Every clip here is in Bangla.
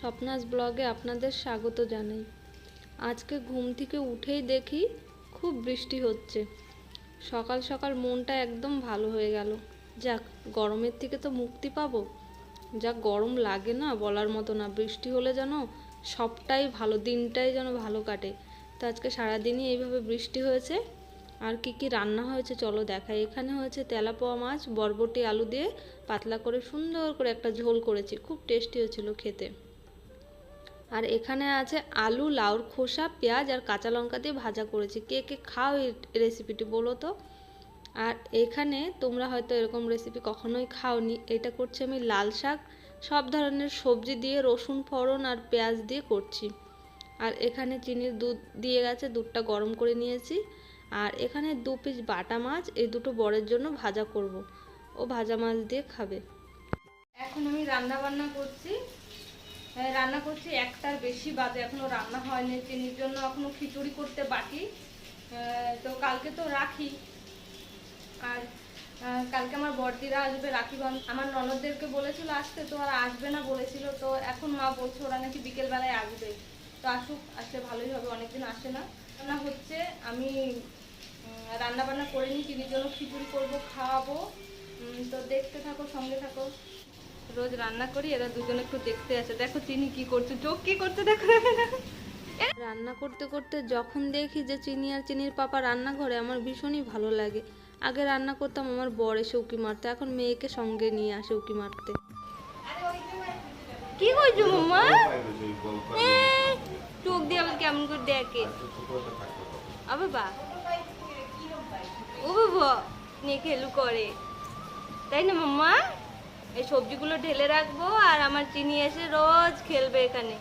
স্বপ্নাস ব্লগে আপনাদের স্বাগত জানাই। আজকে ঘুম থেকে উঠেই দেখি খুব বৃষ্টি হচ্ছে। সকাল সকাল মনটা একদম ভালো হয়ে গেল। যাক, গরমের থেকে তো মুক্তি পাবো। যা গরম লাগে না বলার মতো না। বৃষ্টি হলে যেন সবটাই ভালো, দিনটাই যেন ভালো কাটে। তো আজকে সারাদিনই এইভাবে বৃষ্টি হয়েছে। আর কি কি রান্না হয়েছে চলো দেখাই। এখানে হয়েছে তেলাপোয়া মাছ, বরবটি, আলু দিয়ে পাতলা করে সুন্দর করে একটা ঝোল করেছি। খুব টেস্টি হয়েছিল খেতে। আর এখানে আছে আলু, লাউর খোসা, পেঁয়াজ আর কাঁচা লঙ্কা দিয়ে ভাজা করেছি। কে কে খাও এই রেসিপিটি বলো তো? আর এখানে তোমরা হয়তো এরকম রেসিপি কখনোই খাওনি। এটা করছি আমি লাল শাক, সব ধরনের সবজি দিয়ে রসুন, ফোড়ন আর পেঁয়াজ দিয়ে করছি। আর এখানে চিনির দুধ দিয়ে গেছে, দুধটা গরম করে নিয়েছি। আর এখানে দু পিস বাটা মাছ, এই দুটো বরের জন্য ভাজা করব। ও ভাজা মাছ দিয়ে খাবে। এখন আমি রান্না বান্না করছি। রান্না করছি, একটার বেশি বাজে, এখনও রান্না হয়নি, চিনির জন্য এখনও খিচুড়ি করতে বাকি। তো কালকে তো রাখি। আর কালকে আমার বড়দিরা আসবে, রাখি আমার ননদদেরকে বলেছিল আসতে, তো আর আসবে না বলেছিল, তো এখন মা বলছে ওরা নাকি বিকেলবেলায় আসবে। তো আসুক, আসলে ভালোই হবে, অনেকদিন আসে না। রান্না হচ্ছে আমি রান্না বান্না করে নিই চিনির জন্য খিচুড়ি করব, খাওয়াবো। তো দেখতে থাকো, সঙ্গে থাকো। রোজ রান্না করি এরা দুজনে একটু দেখতে আসে। দেখো চিনি কি করছে চোখ কি করছে দেখো। রান্না করতে করতে যখন দেখি যে চিনি আর চিনির পাপা রান্নাঘরে আমার ভীষণই ভালো লাগে। আগে রান্না করতাম আমার বর এসে উকি মারতে এখন মেয়েকে সঙ্গে নিয়ে আসে উকি মারতে। কি করছ মাম্মা চোখ দিয়ে আবার কেমন করে দেখে। আ বা ও বাবা নিয়ে খেলু করে। তাই না মাম্মা? এই সবজিগুলো ঢেলে রাখব আর আমার চিনি এসে রোজ খেলবে এখানে।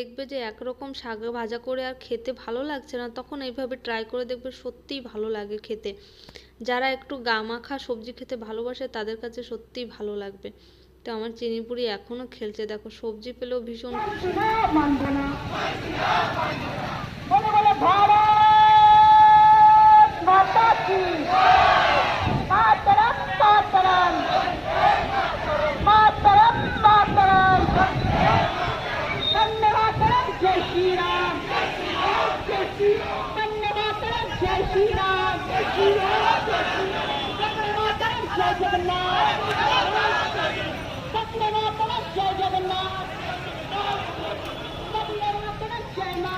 দেখবে যে একরকম শাক ভাজা করে আর খেতে ভালো লাগছে না, তখন এইভাবে ট্রাই করে দেখবে সত্যিই ভালো লাগে খেতে। যারা একটু গা মাখা সবজি খেতে ভালোবাসে, তাদের কাছে সত্যিই ভালো লাগবে। তো আমার চিনিপুরি এখনও খেলছে। দেখো, সবজি পেলেও ভীষণ খুশি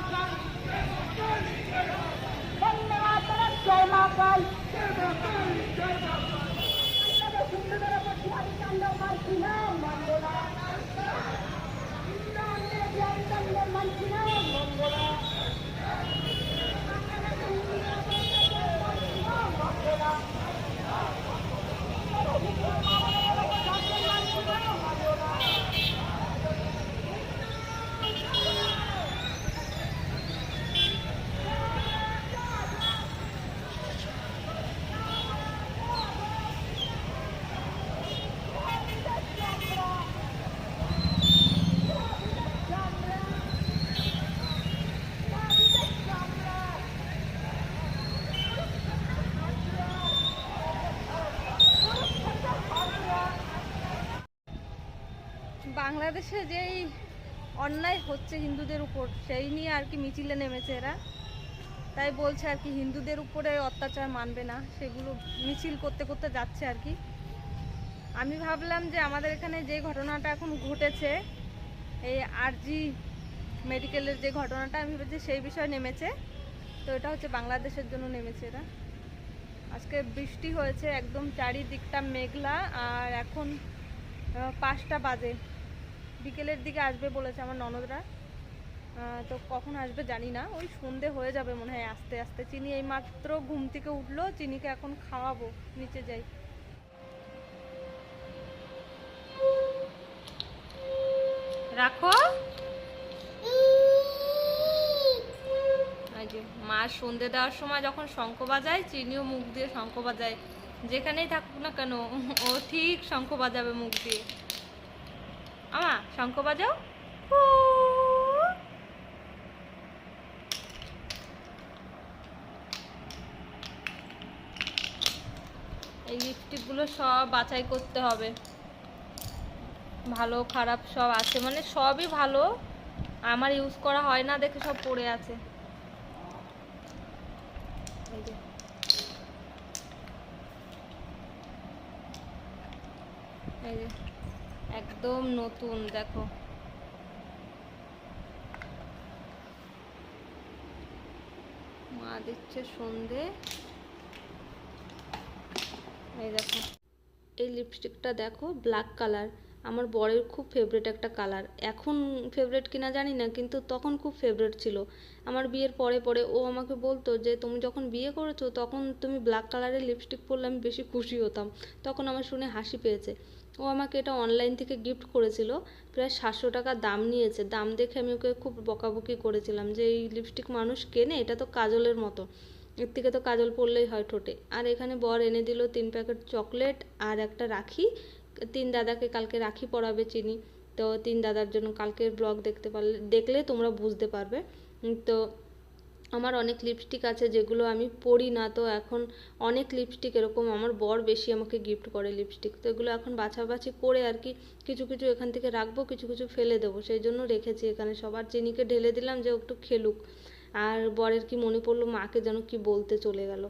জয় মা কাল বন্দে মাতরম জয় মা কাল সুন্দর পক্ষী কাণ্ড মানছি না মঙ্গলা মানছি না মঙ্গলা বাংলাদেশে যেই অন্যায় হচ্ছে হিন্দুদের উপর, সেই নিয়ে আর কি মিছিলে নেমেছে এরা। তাই বলছে আর কি হিন্দুদের উপরে অত্যাচার মানবে না, সেগুলো মিছিল করতে করতে যাচ্ছে আর কি। আমি ভাবলাম যে আমাদের এখানে যে ঘটনাটা এখন ঘটেছে, এই আরজি মেডিকেলের যে ঘটনাটা, আমি ভেবেছি সেই বিষয়ে নেমেছে। তো এটা হচ্ছে বাংলাদেশের জন্য নেমেছে এরা আজকে বৃষ্টি হয়েছে, একদম চারিদিকটা মেঘলা, আর এখন পাঁচটা বাজে। বিকেলের দিকে আসবে বলেছে আমার ননদরা। তো কখন আসবে জানি না। ওই সন্ধে হয়ে যাবে মনে হয় আস্তে আস্তে। চিনি এই মাত্র ঘুম থেকে উঠল, চিনিকে এখন খাওয়াবো, নিচে যাই। রাখো। মা সন্ধে দেওয়ার সময় যখন শঙ্খ বাজায়, চিনিও মুখ দিয়ে শঙ্খ বাজায়। যেখানেই থাকুক না কেন, ও ঠিক শঙ্খ বাজাবে মুখ দিয়ে। আমা শঙ্খ বাজাও। এই লিপস্টিকগুলো সব বাছাই করতে হবে। ভালো, খারাপ সব আছে। মানে সবই ভালো। আমার ইউজ করা হয় না দেখে সব পড়ে আছে এই যে। এই যে একদম নতুন, দেখো। মা দিচ্ছে সন্ধে। এই দেখো, এই লিপস্টিকটা দেখো ব্ল্যাক কালার আমার বরের খুব ফেভারিট একটা কালার এখন ফেভারিট কিনা জানি না, কিন্তু তখন খুব ফেভারিট ছিল। আমার বিয়ের পরে পরে ও আমাকে বলতো যে, তুমি যখন বিয়ে করেছ, তখন তুমি ব্ল্যাক কালারের লিপস্টিক পরলে আমি বেশি খুশি হতাম। তখন আমার শুনে হাসি পেয়েছে। ও আমাকে এটা অনলাইন থেকে গিফট করেছিল। প্রায় সাতশো টাকা দাম নিয়েছে। দাম দেখে আমি ওকে খুব বকাবকি করেছিলাম যে, এই লিপস্টিক মানুষ কেনে? এটা তো কাজলের মতো। এর থেকে তো কাজল পরলেই হয় ঠোঁটে। আর এখানে বর এনে দিল তিন প্যাকেট চকলেট আর একটা রাখি। তিন দাদাকে কালকে রাখি পরাবে চিনি। তো তিন দাদার জন্য কালকের ব্লগ দেখতে পারলে, দেখলে তোমরা বুঝতে পারবে। তো আমার অনেক লিপস্টিক আছে যেগুলো আমি পরি না, তো এখন অনেক লিপস্টিক এরকম আমার বর বেশি আমাকে গিফট করে লিপস্টিক তো এগুলো এখন বাছাবাছি করে আর কি কিছু কিছু এখান থেকে রাখব, কিছু কিছু ফেলে দেবো, সেই জন্য রেখেছি এখানে। সবার চিনিকে ঢেলে দিলাম যে একটু খেলুক। আর বরের কি মনে পড়ল, মাকে যেন কি বলতে চলে গেল।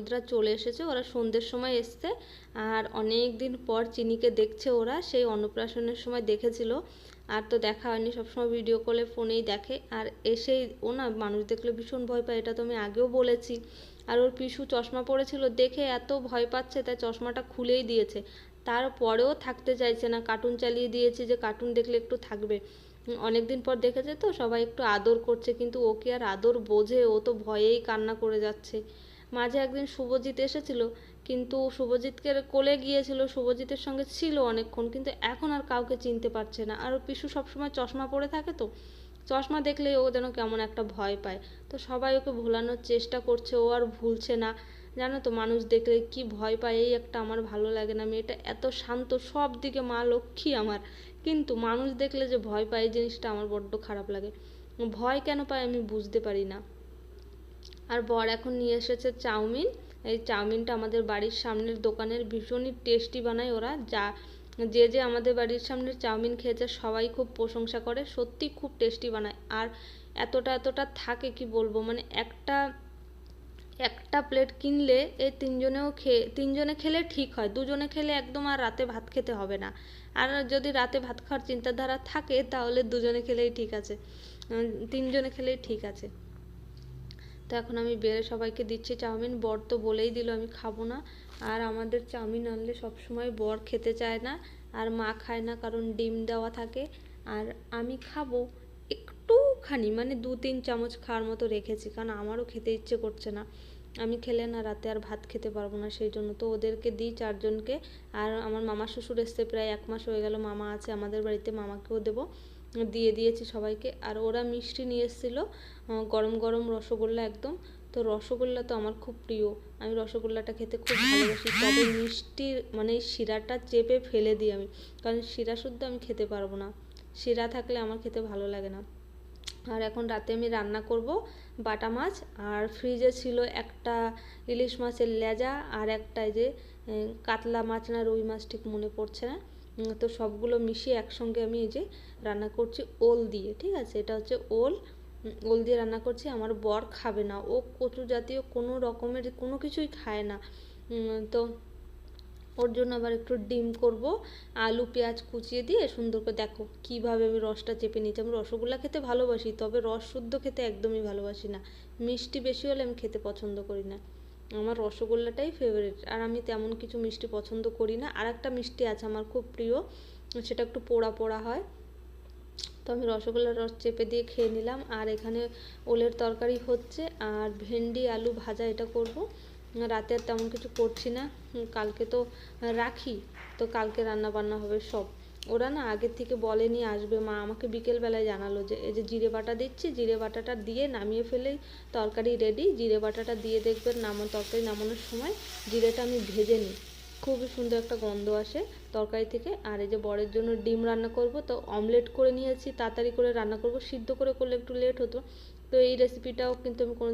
ননদরা চলে এসেছে, ওরা সন্ধ্যের সময় এসছে আর অনেক দিন পর চিনিকে দেখছে ওরা, সেই অন্নপ্রাশনের সময় দেখেছিল। আর তো দেখা হয়নি, সবসময় ভিডিও কলে ফোনেই দেখে। আর এসেই ও না মানুষ দেখলে ভীষণ ভয় পায়, এটা তো আমি আগেও বলেছি। আর ওর পিসু চশমা পড়েছিল দেখে এত ভয় পাচ্ছে, তাই চশমাটা খুলেই দিয়েছে। তারপরেও থাকতে চাইছে না কার্টুন চালিয়ে দিয়েছি যে কার্টুন দেখলে একটু থাকবে। অনেক দিন পর দেখেছে তো, সবাই একটু আদর করছে, কিন্তু ও কি আর আদর বোঝে, ও তো ভয়েই কান্না করে যাচ্ছে। মাঝে একদিন শুভজিৎ এসেছিল, কিন্তু শুভজিৎকে কোলে গিয়েছিল, শুভজিতের সঙ্গে ছিল অনেকক্ষণ, কিন্তু এখন আর কাউকে চিনতে পারছে না। আর পিসু সবসময় চশমা পরে থাকে তো, চশমা দেখলেই ও যেন কেমন একটা ভয় পায়। তো সবাই ওকে ভোলানোর চেষ্টা করছে, ও আর ভুলছে না। জানো তো, মানুষ দেখলে কি ভয় পায়, এই একটা আমার ভালো লাগে না, মেয়েটা এত শান্ত সব দিকে মা লক্ষ্মী আমার। কিন্তু মানুষ দেখলে যে ভয় পায়, এই জিনিসটা আমার বড্ড খারাপ লাগে। ভয় কেন পায় আমি বুঝতে পারি না। আর বর এখন নিয়ে এসেছে চাউমিন। এই চাউমিনটা আমাদের বাড়ির সামনের দোকানের ভীষণই টেস্টি বানায় ওরা। যা, যে যে আমাদের বাড়ির সামনের চাউমিন খেয়েছে সবাই খুব প্রশংসা করে, সত্যি খুব টেস্টি বানায়। আর এতটা এতটা থাকে কি বলব? মানে একটা একটা প্লেট কিনলে এই তিনজনেও খেয়ে, তিনজনে খেলে ঠিক হয়, দুজনে খেলে একদম আর রাতে ভাত খেতে হবে না। আর যদি রাতে ভাত খাওয়ার চিন্তাধারা থাকে তাহলে দুজনে খেলেই ঠিক আছে। তিনজনে খেলেই ঠিক আছে। তো এখন আমি বেড়ে সবাইকে দিচ্ছি চাউমিন। বর তো বলেই দিল আমি খাব না। আর আমাদের চাউমিন আনলে সবসময় বর খেতে চায় না। আর মা খায় না কারণ ডিম দেওয়া থাকে। আর আমি খাব একটুখানি মানে দু তিন চামচ খাওয়ার মতো রেখেছি, কারণ আমারও খেতে ইচ্ছে করছে না। আমি খেলে না রাতে আর ভাত খেতে পারব না, সেই জন্য। তো ওদেরকে দিই চারজনকে। আর আমার মামা শ্বশুর এসছে, প্রায় এক মাস হয়ে গেল মামা আছে, আমাদের বাড়িতে মামাকেও দেবো। দিয়ে দিয়েছি সবাইকে। আর ওরা মিষ্টি নিয়ে এসেছিল গরম গরম রসগোল্লা একদম। তো রসগোল্লা তো আমার খুব প্রিয়। আমি রসগোল্লাটা খেতে খুব ভালোবাসি। তবে মিষ্টির মানে শিরাটা চেপে ফেলে দিই আমি। কারণ শিরা শুদ্ধ আমি খেতে পারব না। শিরা থাকলে আমার খেতে ভালো লাগে না। আর এখন রাতে আমি রান্না করব বাটা মাছ। আর ফ্রিজে ছিল একটা ইলিশ মাছের লেজা আর একটা যে কাতলা মাছ না রুই মাছ ঠিক মনে পড়ছে না। তো সবগুলো মিশিয়ে একসঙ্গে আমি এই যে রান্না করছি ওল দিয়ে, ঠিক আছে? এটা হচ্ছে ওল। ওল দিয়ে রান্না করছি। আমার বর খাবে না। ও কচু জাতীয় কোনো রকমের কোনো কিছুই খায় না। তো ওর জন্য আবার একটু ডিম করব। আলু, পেঁয়াজ কুচিয়ে দিয়ে সুন্দর করে দেখো কীভাবে আমি রসটা চেপে নিচ্ছি আমি রসগোল্লা খেতে ভালোবাসি, তবে রস শুদ্ধ খেতে একদমই ভালোবাসি না। মিষ্টি বেশি হলে আমি খেতে পছন্দ করি না। আমার রসগোল্লাটাই ফেভারিট আর আমি তেমন কিছু মিষ্টি পছন্দ করি না। আর একটা মিষ্টি আছে আমার খুব প্রিয়, সেটা একটু পোড়া পোড়া হয়। তো আমি রসগোল্লার রস চেপে দিয়ে খেয়ে নিলাম। আর এখানে ওলের তরকারি হচ্ছে, আর ভেন্ডি, আলু ভাজা এটা করব। রাতে আর তেমন কিছু করছি না। কালকে তো রাখি, তো কালকে রান্না বান্না হবে সব। ওরা না আগের থেকে বলেনি, আসবে। মা আমাকে বিকেলবেলায় জানালো যে, এই যে জিরে বাটা দিচ্ছি, জিরে বাটাটা দিয়ে নামিয়ে ফেলেই তরকারি রেডি জিরে বাটাটা দিয়ে দেখবেন নামো তরকারি নামানোর সময় জিরেটা আমি ভেজে নিই। খুবই সুন্দর একটা গন্ধ আসে তরকারি থেকে। আর এই যে বরের জন্য ডিম রান্না করব, তো অমলেট করে নিয়েছি, তাড়াতাড়ি করে রান্না করব, সিদ্ধ করে করলে একটু লেট হতো। তো এই রেসিপিটাও কিন্তু আমি কোনো